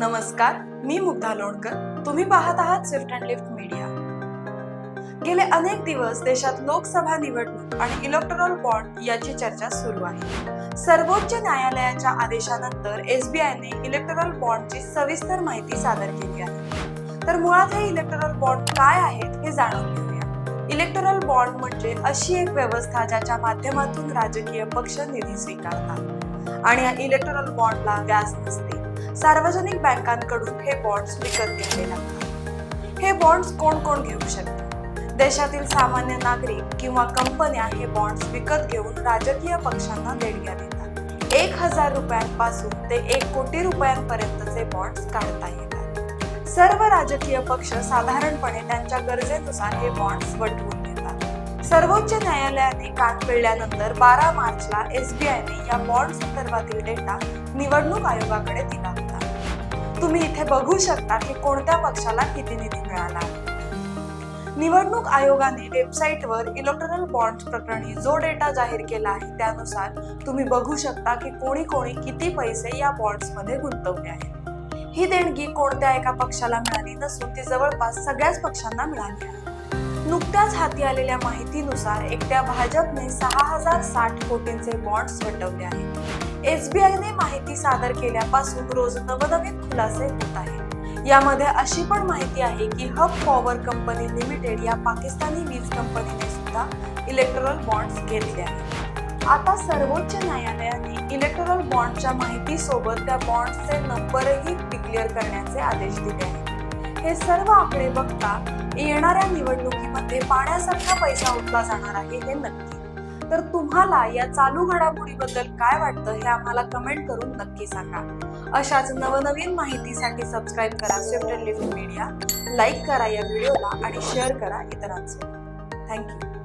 नमस्कार मी मुग्धा लोणकर. तुम्ही पाहत आहात स्विफ्ट अँड लिफ्ट मीडिया गेले अनेक दिवस देशात लोकसभा निवडणूक आणि इलेक्टोरल बॉन्ड याची चर्चा सुरू आहे. सर्वोच्च न्यायालयाच्या आदेशानंतर एसबीआयने इलेक्ट्रॉल बॉन्डची सविस्तर माहिती सादर केली आहे. तर मुळात हे इलेक्ट्रॉल बॉन्ड काय आहेत हे जाणून घेऊया. इलेक्टोरल बॉन्ड म्हणजे अशी एक व्यवस्था ज्याच्या माध्यमातून राजकीय पक्ष निधी स्वीकारतात. आणि या इलेक्टोरल बॉन्डला व्याज नसते. सार्वजनिक बँकांकडून हे बॉन्ड्स विकत घेतले लागतात. हे बॉन्ड्स कोण कोण घेऊ शकतात देशातील सामान्य नागरिक किंवा कंपन्या हे बॉन्ड्स विकत घेऊन राजकीय पक्षांना देणग्या देतात. एक हजार रुपयांपासून ते एक कोटी रुपयांपर्यंतचे बॉन्ड्स काढता येतात. सर्व राजकीय पक्ष साधारणपणे त्यांच्या गरजेनुसार हे बॉन्ड्स वटवून सर्वोच्च न्यायालयाने कान पिळल्यानंतर बारा मार्चला एसबीआयने या बॉन्ड संदर्भातील डेटा निवडणूक आयोगाकडे दिला होता. तुम्ही इथे बघू शकता की कोणत्या पक्षाला किती निधी मिळाला. निवडणूक आयोगाने वेबसाईटवर इलेक्ट्रॉनल बॉन्ड प्रकरणी जो डेटा जाहीर केला आहे त्यानुसार तुम्ही बघू शकता की कोणी कोणी किती पैसे या बॉन्ड्समध्ये गुंतवले आहेत. ही देणगी कोणत्या एका पक्षाला मिळाली नसून ती जवळपास सगळ्याच पक्षांना मिळाली आहे. नुकत्याच हाती आलेल्या माहितीनुसार एकट्या भाजपने सहा हजार साठ कोटींचे बॉन्ड्स वटवले आहेत. एसबीआयने माहिती सादर केल्यापासून रोज नवनवीन खुलासे होत आहेत. यामध्ये अशी पण माहिती आहे की हब पॉवर कंपनी लिमिटेड या पाकिस्तानी वीज कंपनीने सुद्धा इलेक्ट्रल बॉन्ड्स घेतले आहेत. आता सर्वोच्च न्यायालयाने इलेक्ट्रल बॉन्डच्या माहितीसोबत त्या बॉन्ड्सचे नंबरही डिक्लेअर करण्याचे आदेश दिले आहेत. हे सर्व आकडे बघता येणाऱ्या निवडणुकीमध्ये पाण्यासारखा पैसा उठला जाणार आहे हे नक्की. तर तुम्हाला या चालू घडामोडीबद्दल काय वाटतं हे आम्हाला कमेंट करून नक्की सांगा. अशाच नवनवीन माहितीसाठी सबस्क्राईब करा स्विफ्ट लिफ्ट मीडिया लाईक करा या व्हिडिओला आणि शेअर करा इतरांसोबत थँक्यू